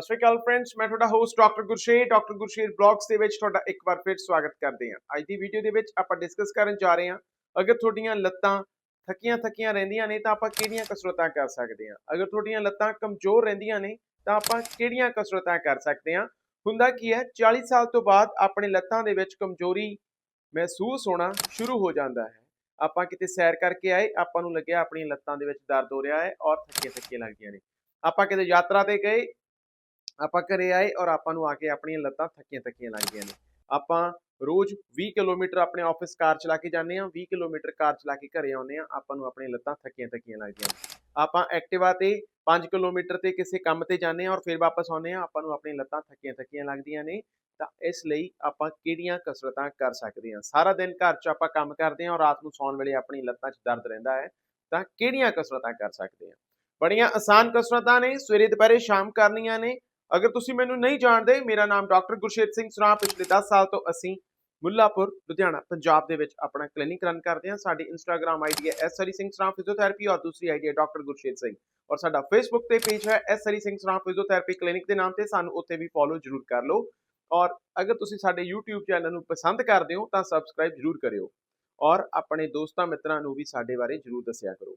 ਸਤਿ ਸ਼੍ਰੀ ਅਕਾਲ ਫਰੈਂਡਸ ਮੈਂ ਤੁਹਾਡਾ host doctor Gursher doctor Gursher blogs ਦੇ ਵਿੱਚ ਤੁਹਾਡਾ ਇੱਕ ਵਾਰ ਫਿਰ ਸਵਾਗਤ ਕਰਦੇ ਹਾਂ। ਅੱਜ ਦੀ ਵੀਡੀਓ ਦੇ ਵਿੱਚ ਆਪਾਂ ਡਿਸਕਸ ਕਰਨ ਜਾ ਰਹੇ ਹਾਂ, ਅਗਰ ਤੁਹਾਡੀਆਂ ਲੱਤਾਂ ਥੱਕੀਆਂ ਥੱਕੀਆਂ ਰਹਿੰਦੀਆਂ ਨੇ ਤਾਂ ਆਪਾਂ ਕਿਹੜੀਆਂ ਕਸਰਤਾਂ ਕਰ ਸਕਦੇ ਹਾਂ? ਅਗਰ ਤੁਹਾਡੀਆਂ ਲੱਤਾਂ ਕਮਜ਼ੋਰ ਰਹਿੰਦੀਆਂ ਨੇ ਤਾਂ ਆਪਾਂ ਕਿਹੜੀਆਂ ਕਸਰਤਾਂ ਕਰ ਸਕਦੇ ਹਾਂ? ਹੁੰਦਾ ਕੀ ਹੈ 40 ਸਾਲ ਤੋਂ ਬਾਅਦ ਆਪਣੇ ਲੱਤਾਂ ਦੇ ਵਿੱਚ ਕਮਜ਼ੋਰੀ ਮਹਿਸੂਸ ਹੋਣਾ ਸ਼ੁਰੂ ਹੋ ਜਾਂਦਾ ਹੈ। ਆਪਾਂ ਕਿਤੇ ਸੈਰ ਕਰਕੇ ਆਏ, ਆਪਾਂ ਨੂੰ ਲੱਗਿਆ ਆਪਣੀਆਂ ਲੱਤਾਂ ਦੇ ਵਿੱਚ ਦਰਦ ਹੋ ਰਿਹਾ ਹੈ ਔਰ ਥੱਕੀਆਂ ਥੱਕੀਆਂ ਲੱਗਦੀਆਂ ਨੇ। ਆਪਾਂ ਕਿਤੇ ਯਾਤਰਾ ਤੇ ਗਏ ਆਪਾਂ ਘਰੇ ਆਏ ਔਰ ਆਪਾਂ ਨੂੰ ਆ ਕੇ ਆਪਣੀਆਂ ਲੱਤਾਂ ਥੱਕੀਆਂ ਥੱਕੀਆਂ ਲੱਗਦੀਆਂ ਨੇ। ਆਪਾਂ ਰੋਜ਼ 20 ਕਿਲੋਮੀਟਰ ਆਪਣੇ ਆਫਿਸ ਕਾਰ ਚਲਾ ਕੇ ਜਾਂਦੇ ਹਾਂ 20 ਕਿਲੋਮੀਟਰ ਕਾਰ ਚਲਾ ਕੇ ਘਰੇ ਆਉਂਦੇ ਹਾਂ, ਆਪਾਂ ਨੂੰ ਆਪਣੀਆਂ ਲੱਤਾਂ ਥੱਕੀਆਂ ਥੱਕੀਆਂ ਲੱਗਦੀਆਂ ਨੇ। ਆਪਾਂ ਐਕਟਿਵਾ ਤੇ 5 ਕਿਲੋਮੀਟਰ ਤੇ ਕਿਸੇ ਕੰਮ ਤੇ ਜਾਂਦੇ ਹਾਂ ਔਰ ਫਿਰ ਵਾਪਸ ਆਉਂਦੇ ਹਾਂ, ਆਪਾਂ ਨੂੰ ਆਪਣੀਆਂ ਲੱਤਾਂ ਥੱਕੀਆਂ ਥੱਕੀਆਂ ਲੱਗਦੀਆਂ ਨੇ। ਤਾਂ ਇਸ ਲਈ ਆਪਾਂ ਕਿਹੜੀਆਂ ਕਸਰਤਾਂ ਕਰ ਸਕਦੇ ਹਾਂ? ਸਾਰਾ ਦਿਨ ਘਰ 'ਚ ਆਪਾਂ ਕੰਮ ਕਰਦੇ ਹਾਂ ਔਰ ਰਾਤ ਨੂੰ ਸੌਣ ਵੇਲੇ ਆਪਣੀ ਲੱਤਾਂ 'ਚ ਦਰਦ ਰਹਿੰਦਾ ਹੈ, ਤਾਂ ਕਿਹੜੀਆਂ ਕਸਰਤਾਂ ਕਰ ਸਕਦੇ ਹਾਂ? ਬੜੀਆਂ ਆਸਾਨ ਕਸਰਤਾਂ ਨੇ, ਸਵੇਰੇ ਦੁਪਹਿਰੇ ਸ਼ਾਮ ਕਰਨੀਆਂ ਨੇ ਅਗਰ ਤੁਸੀਂ ਮੈਨੂੰ ਨਹੀਂ ਜਾਣਦੇ, ਮੇਰਾ ਨਾਮ ਡਾਕਟਰ ਗੁਰਸ਼ੇਤ ਸਿੰਘ ਸੁਰਾ ਪਿਛਲੇ 10 ਸਾਲ ਤੋਂ ਅਸੀਂ ਮੁੱਲਾਪੁਰ, ਲੁਧਿਆਣਾ, ਪੰਜਾਬ ਦੇ ਵਿੱਚ ਆਪਣਾ ਕਲੀਨਿਕ ਰਨ ਕਰਦੇ ਹਾਂ। ਸਾਡੀ ਇੰਸਟਾਗ੍ਰam ਆਈਡੀ ਹੈ ਐਸ ਹਰੀ ਸਿੰਘ ਸੁਰਾ ਫਿਜ਼ੀਓਥੈਰੇਪੀ ਔਰ ਦੂਸਰੀ ਆਈਡੀ ਹੈ ਡਾਕਟਰ ਗੁਰਸ਼ੇਤ ਸਿੰਘ। ਔਰ ਸਾਡਾ ਫੇਸਬੁੱਕ ਤੇ ਪੇਜ ਹੈ S Hari Singh Sura physiotherapy clinic ਦੇ ਨਾਮ ਤੇ। ਸਾਨੂੰ ਉੱਥੇ ਵੀ ਫੋਲੋ ਜ਼ਰੂਰ ਕਰ ਲਓ। ਔਰ ਅਗਰ ਤੁਸੀਂ ਸਾਡੇ YouTube ਚੈਨਲ ਨੂੰ ਪਸੰਦ ਕਰਦੇ ਹੋ, ਤਾਂ ਸਬਸਕ੍ਰਾਈਬ ਜ਼ਰੂਰ ਕਰਿਓ। ਔਰ ਆਪਣੇ ਦੋਸਤਾਂ ਮਿੱਤਰਾਂ ਨੂੰ ਵੀ ਸਾਡੇ ਬਾਰੇ ਜ਼ਰੂਰ ਦੱਸਿਆ ਕਰੋ।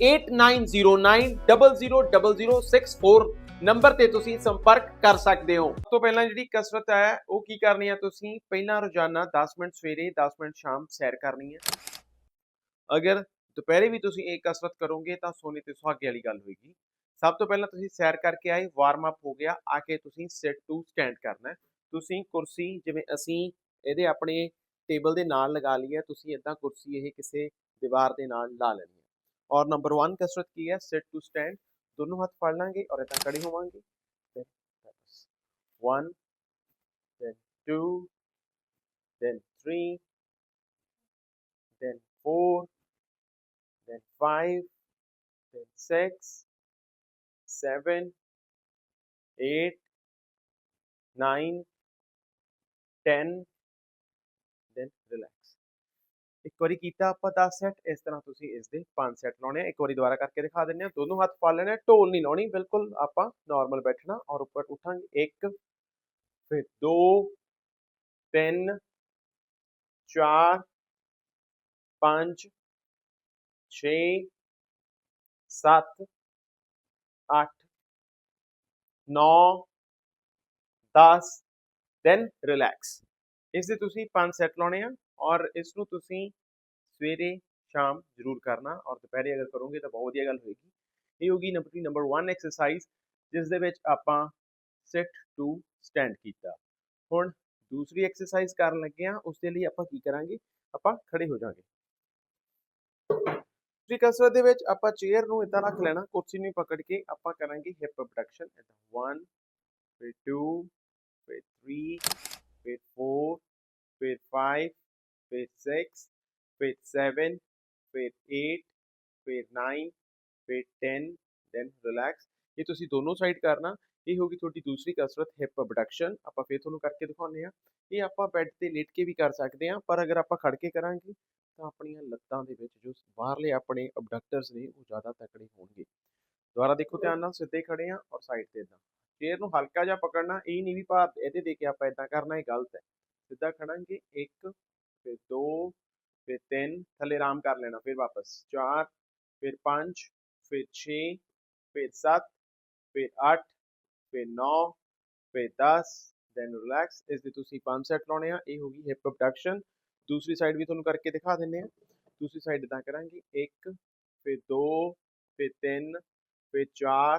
8909000064 ਨੰਬਰ ਤੇ ਤੁਸੀਂ ਸੰਪਰਕ ਕਰ ਸਕਦੇ ਹੋ। ਸਭ ਤੋਂ ਪਹਿਲਾਂ ਜਿਹੜੀ ਕਸਰਤ ਹੈ, ਉਹ ਕੀ ਕਰਨੀ ਹੈ ਤੁਸੀਂ? ਪਹਿਲਾਂ ਰੋਜ਼ਾਨਾ 10 ਮਿੰਟ ਸਵੇਰੇ 10 ਮਿੰਟ ਸ਼ਾਮ ਸੈਰ ਕਰਨੀ ਹੈ। ਅਗਰ ਦੁਪਹਿਰੇ ਵੀ ਤੁਸੀਂ ਇਹ ਕਸਰਤ ਕਰੋਗੇ, ਤਾਂ ਸੋਨੇ ਤੇ ਸੁਹਾਗੇ ਵਾਲੀ ਗੱਲ ਹੋਏਗੀ। ਸਭ ਤੋਂ ਪਹਿਲਾਂ ਤੁਸੀਂ ਸੈਰ ਕਰਕੇ ਆਏ ਵਾਰਮ ਅਪ ਹੋ ਗਿਆ, ਆ ਕੇ ਤੁਸੀਂ ਸਿਟ ਟੂ ਸਟੈਂਡ ਕਰਨਾ ਤੁਸੀਂ ਕੁਰਸੀ, ਜਿਵੇਂ ਅਸੀਂ ਇਹਦੇ ਆਪਣੇ ਟੇਬਲ ਦੇ ਨਾਲ ਲਗਾ ਲਈ ਹੈ, ਤੁਸੀਂ ਇਦਾਂ ਕੁਰਸੀ ਇਹ ਕਿਸੇ ਦੀਵਾਰ ਦੇ ਨਾਲ ਲਾ ਲੈਣੀ ਹੈ ਔਰ ਨੰਬਰ 1 ਕਸਰਤ ਕੀ ਹੈ ਸਿਟ ਟੂ ਸਟੈਂਡ ਦੋਨੋਂ ਹੱਥ ਫੜ ਲਾਂਗੇ ਔਰ ਇਦਾਂ ਖੜੇ ਹੋਵਾਂਗੇ then that's one then two then three then four then five then six seven eight nine ten then relax ਇੱਕ ਵਾਰੀ ਕੀਤਾ ਆਪਾਂ 10 ਸੈੱਟ, ਇਸ ਤਰ੍ਹਾਂ ਤੁਸੀਂ ਇਸ ਦੇ 5 ਸੈੱਟ ਲਾਉਣੇ ਆ। ਇੱਕ ਵਾਰੀ ਦੁਬਾਰਾ ਕਰਕੇ ਦਿਖਾ ਦਿੰਨੇ ਆ। ਦੋਨੋਂ ਹੱਥ ਪਾ ਲੈਣੇ ਢੋਲ ਨਹੀਂ ਲਾਉਣੀ, ਬਿਲਕੁਲ ਆਪਾਂ ਨਾਰਮਲ ਬੈਠਣਾ ਔਰ ਉੱਪਰ ਉਠਾਂਗੇ। 1 ਫਿਰ 2 3 4 5 6 7 8 9 10 ਦੈਨ ਰਿਲੈਕਸ। ਇਸ ਦੇ ਤੁਸੀਂ 5 ਸੈੱਟ ਲਾਉਣੇ ਆ। ਔਰ ਇਸ ਨੂੰ ਤੁਸੀਂ ਸਵੇਰੇ, ਸ਼ਾਮ ਜ਼ਰੂਰ ਕਰਨਾ ਔਰ ਦੁਪਹਿਰੇ ਅਗਰ ਕਰੋਗੇ ਤਾਂ ਬਹੁਤ ਵਧੀਆ ਗੱਲ ਹੋਏਗੀ। ਇਹ ਹੋਗੀ ਨੰਬਰ ਨੰਬਰ 1 ਐਕਸਰਸਾਈਜ਼ ਜਿਸ ਦੇ ਵਿੱਚ ਆਪਾਂ ਸਿਟ ਟੂ ਸਟੈਂਡ ਕੀਤਾ। ਹੁਣ ਦੂਸਰੀ ਐਕਸਰਸਾਈਜ਼ ਕਰਨ ਲੱਗੇ ਆ ਉਸ ਦੇ ਲਈ ਆਪਾਂ ਕੀ ਕਰਾਂਗੇ? ਆਪਾਂ ਖੜੇ ਹੋ ਜਾਾਂਗੇ ਦੂਸਰੀ ਕਸਰਤ ਦੇ ਵਿੱਚ ਆਪਾਂ ਚੇਅਰ ਨੂੰ ਇਦਾਂ ਰੱਖ ਲੈਣਾ, ਕੁਰਸੀ ਨੂੰ ਪਕੜ ਕੇ ਆਪਾਂ ਕਰਾਂਗੇ ਹਿਪ ਅਬਡਕਸ਼ਨ ਇਦਾਂ 1 ਫਿਰ 2 ਫਿਰ 3 ਫਿਰ 4 ਫਿਰ 5 ਫਿਰ 6 ਫਿਰ 7 ਫਿਰ 8 ਫਿਰ 9 ਫਿਰ 10 ਦੈਨ ਰਿਲੈਕਸ ਇਹ ਤੁਸੀਂ ਦੋਨੋਂ ਸਾਈਡ ਕਰਨਾ, ਇਹ ਹੋਗੀ ਤੁਹਾਡੀ ਦੂਸਰੀ ਕਸਰਤ ਹਿਪ ਅਬਡਕਸ਼ਨ ਆਪਾਂ ਫੇਰ ਤੁਹਾਨੂੰ ਕਰਕੇ ਦਿਖਾਉਂਦੇ ਆ ਇਹ ਆਪਾਂ ਬੈੱਡ ਤੇ ਲੇਟ ਕੇ ਵੀ ਕਰ ਸਕਦੇ ਆ ਪਰ ਅਗਰ ਆਪਾਂ ਖੜ ਕੇ ਕਰਾਂਗੇ, ਤਾਂ ਆਪਣੀਆਂ ਲੱਤਾਂ ਦੇ ਵਿੱਚ ਜੋ ਬਾਹਰਲੇ ਆਪਣੇ ਅਬਡਕਟਰਸ ਨੇ, ਉਹ ਜ਼ਿਆਦਾ ਤਕੜੇ ਹੋਣਗੇ। ਦੁਬਾਰਾ ਦੇਖੋ ਧਿਆਨ ਨਾਲ, ਸਿੱਧੇ ਖੜੇ ਆ ਔਰ ਸਾਈਡ ਤੇ ਇਦਾਂ ਚੇਅਰ ਨੂੰ ਹਲਕਾ ਜਿਹਾ ਪਕੜਨਾ, ਇਹ ਨਹੀਂ ਵੀ ਭਾਰ ਇਹਦੇ ਦੇ ਕੇ ਆਪਾਂ ਇਦਾਂ ਕਰਨਾ, ਇਹ ਗਲਤ ਹੈ। ਸਿੱਧਾ ਖੜਾਂਗੇ 1 ਫਿਰ 2 ਫਿਰ 3 ਥੱਲੇ ਆਰਾਮ ਕਰ ਲੈਣਾ ਫਿਰ ਵਾਪਸ 4 ਫਿਰ 5 ਫਿਰ 6 ਫਿਰ 7 ਫਿਰ 8 ਫਿਰ 9 ਫਿਰ 10 ਦੈਨ ਰਿਲੈਕਸ ਇਸ ਦੇ ਤੁਸੀਂ 5 ਸੈੱਟ ਲਾਉਣੇ ਆ ਇਹ ਹੋਗੀ ਹਿਪ ਅਬਡਕਸ਼ਨ ਦੂਸਰੀ ਸਾਈਡ ਵੀ ਤੁਹਾਨੂੰ ਕਰਕੇ ਦਿਖਾ ਦਿੰਨੇ ਆ ਦੂਸਰੀ ਸਾਈਡ ਇਦਾਂ ਕਰਾਂਗੇ 1 ਫਿਰ 2 ਫਿਰ 3 ਫਿਰ 4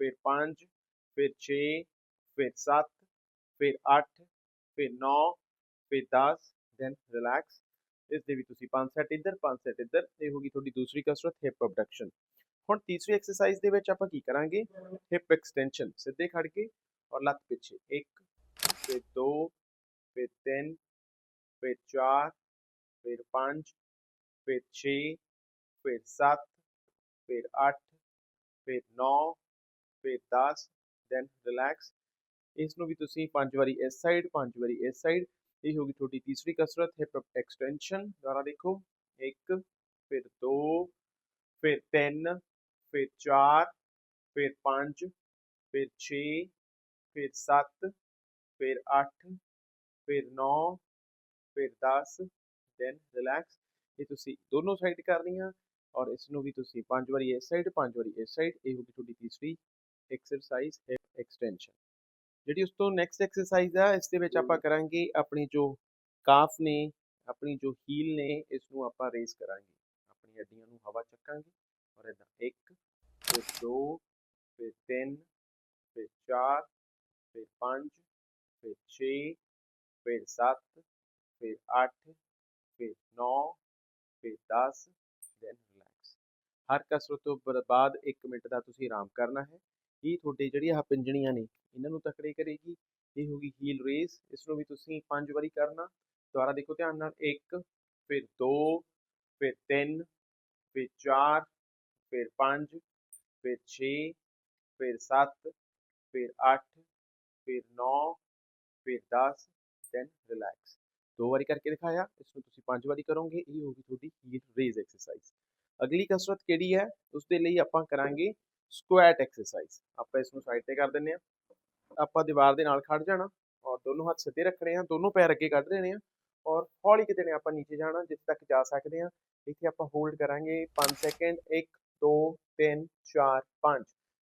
ਫਿਰ 5 ਫਿਰ 6 ਫਿਰ 7 ਫਿਰ 8 ਫਿਰ 9 ਫਿਰ 10 ਦੈਨ ਰਿਲੈਕਸ ਇਸ ਦੇ ਵੀ ਤੁਸੀਂ 5 ਸੈੱਟ ਇੱਧਰ 5 ਸੈੱਟ ਇੱਧਰ ਇਹ ਹੋਗੀ ਤੁਹਾਡੀ ਦੂਸਰੀ ਕਸਰਤ ਹਿਪ ਅਬਡਕਸ਼ਨ ਹੁਣ ਤੀਸਰੀ ਐਕਸਰਸਾਈਜ਼ ਦੇ ਵਿੱਚ ਆਪਾਂ ਕੀ ਕਰਾਂਗੇ? ਹਿਪ ਐਕਸਟੈਂਸ਼ਨ ਸਿੱਧੇ ਖੜ ਕੇ ਔਰ ਲੱਤ ਪਿੱਛੇ। 1 ਫਿਰ 2 ਫਿਰ 3 ਫਿਰ 4 ਫਿਰ 5 ਫਿਰ 6 ਫਿਰ 7 ਫਿਰ 8 ਫਿਰ 9 ਫਿਰ 10 ਦੈਨ ਰਿਲੈਕਸ ਇਸ ਨੂੰ ਵੀ ਤੁਸੀਂ ਪੰਜ ਵਾਰੀ ਇਸ ਸਾਈਡ ਪੰਜ ਵਾਰੀ ਇਸ ਸਾਈਡ ਇਹ ਹੋਗੀ ਤੁਹਾਡੀ ਤੀਸਰੀ ਕਸਰਤ ਹਿਪ ਐਕਸਟੈਂਸ਼ਨ ਦੁਬਾਰਾ ਦੇਖੋ 1 ਫਿਰ 2 ਫਿਰ 3 ਫਿਰ 4 ਫਿਰ 5 ਫਿਰ 6 ਫਿਰ 7 ਫਿਰ 8 ਫਿਰ 9 ਫਿਰ 10 ਦੈਨ ਰਿਲੈਕਸ ਇਹ ਤੁਸੀਂ ਦੋਨੋਂ ਸਾਈਡ ਕਰਨੀਆਂ ਔਰ ਇਸ ਨੂੰ ਵੀ ਤੁਸੀਂ ਪੰਜ ਵਾਰੀ ਇਸ ਸਾਈਡ ਪੰਜ ਵਾਰੀ ਇਸ ਸਾਈਡ ਇਹ ਹੋਗੀ ਤੁਹਾਡੀ ਤੀਸਰੀ ਐਕਸਰਸਾਈਜ਼ ਹਿਪ ਐਕਸਟੈਂਸ਼ਨ ਜਿਹੜੀ ਉਸ ਤੋਂ ਨੈਕਸਟ ਐਕਸਰਸਾਈਜ਼ ਆ ਇਸ ਦੇ ਵਿੱਚ ਆਪਾਂ ਕਰਾਂਗੇ ਆਪਣੀ ਜੋ ਕਾਫ ਨੇ ਆਪਣੀ ਜੋ ਹੀਲ ਨੇ ਇਸ ਨੂੰ ਆਪਾਂ ਰੇਸ ਕਰਾਂਗੇ। ਆਪਣੀ ਹੱਡੀਆਂ ਨੂੰ ਹਵਾ ਚੱਕਾਂਗੇ ਔਰ ਇਦਾਂ 1 ਫਿਰ 2 ਫਿਰ 3 ਫਿਰ 4 ਫਿਰ 5 ਫਿਰ 6 ਫਿਰ 7 ਫਿਰ 8 ਫਿਰ 9 ਫਿਰ 10 ਦੈਨ ਰਿਲੈਕਸ ਹਰ ਕਸਰਤ ਤੋਂ ਬਾਅਦ 1 ਮਿੰਟ ਦਾ ਤੁਸੀਂ ਆਰਾਮ ਕਰਨਾ ਹੈ। ਇਹ ਤੁਹਾਡੇ ਜਿਹੜੀ ਆਹ ਪਿੰਜਣੀਆਂ ਨੇ, ਇਹਨਾਂ ਨੂੰ ਤਕੜੇ ਕਰੇਗੀ, ਇਹ ਹੋਗੀ ਹੀਲ ਰੇਸ ਇਸ ਨੂੰ ਵੀ ਤੁਸੀਂ ਪੰਜ ਵਾਰੀ ਕਰਨਾ, ਦੁਬਾਰਾ ਦੇਖੋ ਧਿਆਨ ਨਾਲ 1 ਫਿਰ 2 ਫਿਰ 3 ਫਿਰ 4 ਫਿਰ 5 ਫਿਰ 6 ਫਿਰ 7 ਫਿਰ 8 ਫਿਰ 9 ਫਿਰ 10 ਦੈਨ ਰਿਲੈਕਸ ਦੋ ਵਾਰੀ ਕਰਕੇ ਦਿਖਾਇਆ, ਇਸ ਨੂੰ ਤੁਸੀਂ ਪੰਜ ਵਾਰੀ ਕਰੋਗੇ, ਇਹ ਹੋਗੀ ਤੁਹਾਡੀ ਹੀਲ ਰੇਜ਼ ਐਕਸਰਸਾਈਜ਼ ਅਗਲੀ ਕਸਰਤ ਕਿਹੜੀ ਹੈ ਉਸ ਦੇ ਲਈ ਆਪਾਂ ਕਰਾਂਗੇ ਸਕੁਐਟ ਐਕਸਰਸਾਈਜ਼ ਆਪਾਂ ਇਸ ਨੂੰ ਸਾਈਡ ਤੇ ਕਰ ਦਿੰਨੇ ਆ ਆਪਾਂ ਦੀਵਾਰ ਦੇ ਨਾਲ ਖੜ ਜਾਣਾ ਔਰ ਦੋਨੋਂ ਹੱਥ ਸਿੱਧੇ ਰੱਖਣੇ ਆ ਦੋਨੋਂ ਪੈਰ ਅੱਗੇ ਕੱਢ ਦੇਣੇ ਆ ਔਰ ਹੌਲੀ ਕਿਤੇ ਨੇ ਆਪਾਂ ਨੀਚੇ ਜਾਣਾ ਜਿੱਥੇ ਤੱਕ ਜਾ ਸਕਦੇ ਆ ਇੱਥੇ ਆਪਾਂ ਹੋਲਡ ਕਰਾਂਗੇ 5 ਸੈਕਿੰਡ 1 2 3 4 5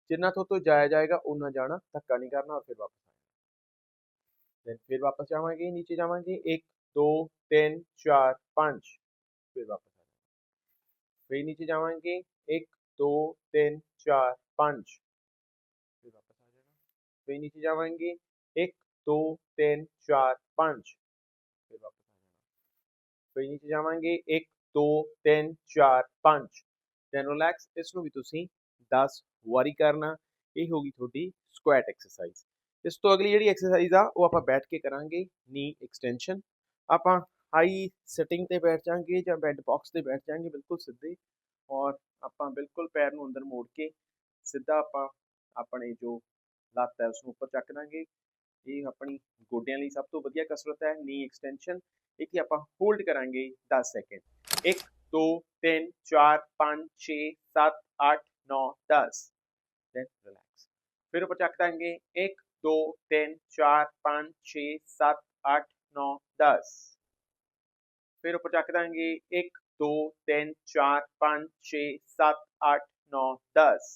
ਜਿੰਨਾ ਤੋਂ ਤੋਂ ਜਾਇਆ ਜਾਏਗਾ ਉਨਾ ਜਾਣਾ ਧੱਕਾ ਨਹੀਂ ਕਰਨਾ ਔਰ ਫਿਰ ਵਾਪਸ ਆਣਾ then ਫਿਰ ਵਾਪਸ ਜਾਵਾਂਗੇ ਨੀਚੇ ਜਾਵਾਂਗੇ 1 2 3 4 5 ਫਿਰ ਵਾਪਸ ਆ ਜਾਣਾ ਫਿਰ ਨੀਚੇ ਜਾਵਾਂਗੇ 1 2 3 4 5 ਫਿਰ ਵਾਪਸ ਆ ਜਾਣਾ ਫਿਰ ਨੀਚੇ ਜਾਵਾਂਗੇ 1 2 3 4 5 ਫਿਰ ਵਾਪਸ ਆ ਜਾਣਾ ਫਿਰ ਨੀਚੇ ਜਾਵਾਂਗੇ 1 2 3 4 5 ਦੈਨ ਰਿਲੈਕਸ ਇਸ ਨੂੰ ਵੀ ਤੁਸੀਂ 10 ਵਾਰੀ ਕਰਨਾ ਇਹ ਹੋਗੀ ਤੁਹਾਡੀ ਸਕੁਐਟ ਐਕਸਰਸਾਈਜ਼ ਇਸ ਤੋਂ ਅਗਲੀ ਜਿਹੜੀ ਐਕਸਰਸਾਈਜ਼ ਆ ਉਹ ਆਪਾਂ ਬੈਠ ਕੇ ਕਰਾਂਗੇ ਨੀ ਐਕਸਟੈਂਸ਼ਨ ਆਪਾਂ ਹਾਈ ਸਿਟਿੰਗ ਤੇ ਬੈਠ ਜਾਾਂਗੇ ਜਾਂ ਬੈੱਡ ਬਾਕਸ ਤੇ ਬੈਠ ਜਾਾਂਗੇ ਬਿਲਕੁਲ ਸਿੱਧੇ ਔਰ ਆਪਾਂ ਬਿਲਕੁਲ ਪੈਰ ਨੂੰ ਅੰਦਰ ਮੋੜ ਕੇ ਸਿੱਧਾ ਆਪਾਂ ਆਪਣੇ ਜੋ ਲੱਤ ਹੈ ਉਸ ਨੂੰ ਉੱਪਰ ਚੱਕ ਦਾਂਗੇ। ਇਹ ਆਪਣੀ ਗੋਡਿਆਂ ਲਈ ਸਭ ਤੋਂ ਵਧੀਆ ਕਸਰਤ ਹੈ ਨੀ ਐਕਸਟੈਂਸ਼ਨ ਇੱਥੇ ਆਪਾਂ ਹੋਲਡ ਕਰਾਂਗੇ 10 ਸੈਕਿੰਡ 1 2 3 4 5 6 7 8 9 10 ਦੈਨ ਰਿਲੈਕਸ ਫਿਰ ਉੱਪਰ ਚੱਕ ਦਾਂਗੇ 1 2 3 4 5 6 7 8 9 10 ਫਿਰ ਉੱਪਰ ਚੱਕ ਦਾਂਗੇ 1 2 3 4 5 6 7 8 9 10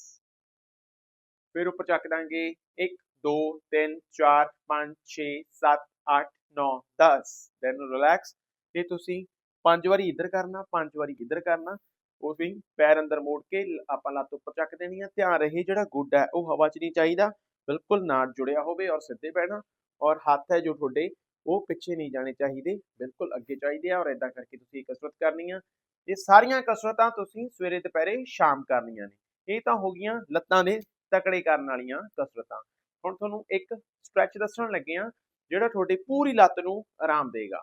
ਫਿਰ ਉੱਪਰ ਚੱਕ ਦਾਂਗੇ 1 2 3 4 5 6 7 8 9 10 ਦੈਨ ਰਿਲੈਕਸ ਇਹ ਤੁਸੀਂ ਪੰਜ ਵਾਰੀ ਇੱਧਰ ਕਰਨਾ, ਪੰਜ ਵਾਰੀ ਇੱਧਰ ਕਰਨਾ। ਉਹ ਵੀ ਪੈਰ ਅੰਦਰ ਮੋੜ ਕੇ ਆਪਾਂ ਲੱਤ ਉੱਪਰ ਚੱਕ ਦੇਣੀ ਆ। ਧਿਆਨ ਰਹੇ ਜਿਹੜਾ ਗੁੱਡ ਹੈ ਉਹ ਹਵਾ 'ਚ ਨਹੀਂ ਚਾਹੀਦਾ। ਬਿਲਕੁਲ ਨਾਲ ਜੁੜਿਆ ਹੋਵੇ ਔਰ ਸਿੱਧੇ ਬਹਿਣਾ। ਔਰ ਹੱਥ ਹੈ ਜੋ ਤੁਹਾਡੇ ਉਹ ਪਿੱਛੇ ਨਹੀਂ ਜਾਣੇ ਚਾਹੀਦੇ। ਬਿਲਕੁਲ ਅੱਗੇ ਚਾਹੀਦੇ ਆ ਔਰ ਇਦਾਂ ਕਰਕੇ ਤੁਸੀਂ ਕਸਰਤ ਕਰਨੀ ਆ। ਇਹ ਸਾਰੀਆਂ ਕਸਰਤਾਂ ਤੁਸੀਂ ਸਵੇਰੇ, ਦੁਪਹਿਰੇ, ਸ਼ਾਮ ਕਰਨੀਆਂ ਨੇ। ਇਹ ਤਾਂ ਹੋ ਗਈਆਂ ਲੱਤਾਂ ਦੇ ਤਕੜੇ ਕਰਨ ਵਾਲੀਆਂ ਕਸਰਤਾਂ। ਹੁਣ ਤੁਹਾਨੂੰ ਇੱਕ ਸਟ੍ਰੈਚ ਦੱਸਣ ਲੱਗੇ ਆ, ਜਿਹੜਾ ਤੁਹਾਡੀ ਪੂਰੀ ਲੱਤ ਨੂੰ ਆਰਾਮ ਦੇਗਾ।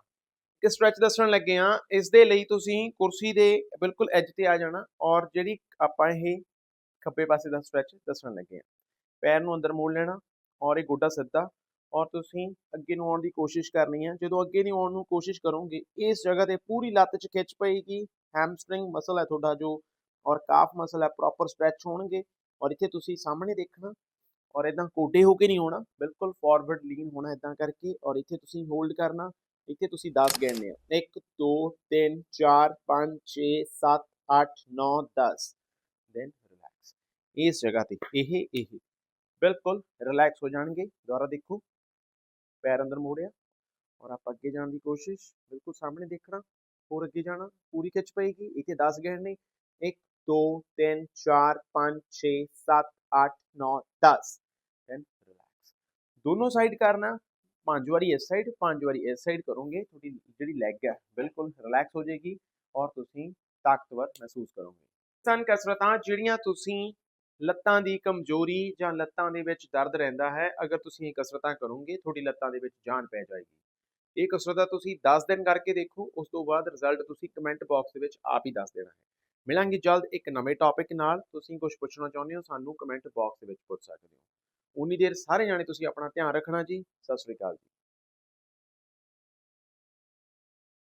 ਕਿ ਸਟ੍ਰੈਚ ਦੱਸਣ ਲੱਗੇ ਆ, ਇਸ ਦੇ ਲਈ ਤੁਸੀਂ ਕੁਰਸੀ ਦੇ ਬਿਲਕੁਲ ਐਜ ਤੇ ਆ ਜਾਣਾ ਔਰ ਜਿਹੜੀ ਆਪਾਂ ਇਹ ਖੱਬੇ ਪਾਸੇ ਦਾ ਸਟ੍ਰੈਚ ਦੱਸਣ ਲੱਗੇ ਆ। ਪੈਰ ਨੂੰ ਅੰਦਰ ਮੋੜ ਲੈਣਾ ਔਰ ਇਹ ਗੋਡਾ ਸਿੱਧਾ ਔਰ ਤੁਸੀਂ ਅੱਗੇ ਨੂੰ ਆਉਣ ਦੀ ਕੋਸ਼ਿਸ਼ ਕਰਨੀ ਹੈ। ਜਦੋਂ ਅੱਗੇ ਨੂੰ ਆਉਣ ਨੂੰ ਕੋਸ਼ਿਸ਼ ਕਰੋਗੇ, ਇਸ ਜਗ੍ਹਾ ਤੇ ਪੂਰੀ ਲੱਤ 'ਚ ਖਿੱਚ ਪਏਗੀ। ਹੈਮਸਟ੍ਰਿੰਗ ਮਸਲ ਹੈ ਤੁਹਾਡਾ ਜੋ ਔਰ ਕਾਫ ਮਸਲ ਹੈ ਪ੍ਰੋਪਰ ਸਟ੍ਰੈਚ ਹੋਣਗੇ ਔਰ ਇੱਥੇ ਤੁਸੀਂ ਸਾਹਮਣੇ ਦੇਖਣਾ ਔਰ ਇਦਾਂ ਕੋਡੇ ਹੋ ਕੇ ਨਹੀਂ ਹੋਣਾ ਬਿਲਕੁਲ ਫਾਰਵਰਡ ਲੀਨ ਹੋਣਾ ਇਦਾਂ ਕਰਕੇ ਔਰ ਇੱਥੇ ਤੁਸੀਂ ਹੋਲਡ ਕਰਨਾ, ਇੱਥੇ ਤੁਸੀਂ 10 ਗਿਣਨੇ ਆ 1 2 3 4 5 6 7 8 9 10 ਦੈਨ ਰਿਲੈਕਸ ਇਸ ਜਗ੍ਹਾ ਤੇ ਇਹ ਇਹ। ਬਿਲਕੁਲ ਰਿਲੈਕਸ ਹੋ ਜਾਣਗੇ। ਦੁਬਾਰਾ ਦੇਖੋ। ਪੈਰ ਅੰਦਰ ਮੋੜਿਆ ਔਰ ਆਪਾਂ ਅੱਗੇ ਜਾਣ ਦੀ ਕੋਸ਼ਿਸ਼ ਬਿਲਕੁਲ ਸਾਹਮਣੇ ਦੇਖਣਾ, ਹੋਰ ਅੱਗੇ ਜਾਣਾ, ਪੂਰੀ ਖਿੱਚ ਪਏਗੀ, ਇੱਥੇ 10 ਗਿਣਨੇ 1 2 3 4 5 6 7 8 9 10 ਦੈਨ ਰਿਲੈਕਸ ਦੋਨੋਂ ਸਾਈਡ ਕਰਨਾ, ਪੰਜ ਵਾਰੀ ਇਸ ਸਾਈਡ ਪੰਜ ਵਾਰੀ ਇਸ ਸਾਈਡ ਕਰੋਗੇ, ਤੁਹਾਡੀ ਜਿਹੜੀ ਲੈਗ ਹੈ, ਬਿਲਕੁਲ ਰਿਲੈਕਸ ਹੋ ਜਾਏਗੀ ਔਰ ਤੁਸੀਂ ਤਾਕਤਵਰ ਮਹਿਸੂਸ ਕਰੋਗੇ। ਸਨ ਕਸਰਤਾਂ ਜਿਹੜੀਆਂ ਤੁਸੀਂ ਲੱਤਾਂ ਦੀ ਕਮਜ਼ੋਰੀ ਜਾਂ ਲੱਤਾਂ ਦੇ ਵਿੱਚ ਦਰਦ ਰਹਿੰਦਾ ਹੈ, ਅਗਰ ਤੁਸੀਂ ਇਹ ਕਸਰਤਾਂ ਕਰੋਗੇ, ਤੁਹਾਡੀ ਲੱਤਾਂ ਦੇ ਵਿੱਚ ਜਾਨ ਪੈ ਜਾਏਗੀ। ਇਹ ਕਸਰਤਾਂ ਤੁਸੀਂ 10 ਦਿਨ ਕਰਕੇ ਦੇਖੋ, ਉਸ ਤੋਂ ਬਾਅਦ ਰਿਜ਼ਲਟ ਤੁਸੀਂ ਕਮੈਂਟ ਬਾਕਸ ਦੇ ਵਿੱਚ ਆਪ ਹੀ ਦੱਸ ਦੇਣਾ ਹੈ। ਮਿਲਾਂਗੇ ਜਲਦ ਇੱਕ ਨਵੇਂ ਟੌਪਿਕ ਨਾਲ, ਤੁਸੀਂ ਕੁਝ ਪੁੱਛਣਾ ਚਾਹੁੰਦੇ ਹੋ, ਸਾਨੂੰ ਕਮੈਂਟ ਬਾਕਸ ਦੇ ਵਿੱਚ ਪੁੱਛ ਸਕਦੇ ਹੋ। ਉਨੀ ਦੇਰ ਸਾਰੇ ਜਾਣੇ ਤੁਸੀਂ ਆਪਣਾ ਧਿਆਨ ਰੱਖਣਾ ਜੀ, ਸਤਿ ਸ੍ਰੀ ਅਕਾਲ ਜੀ।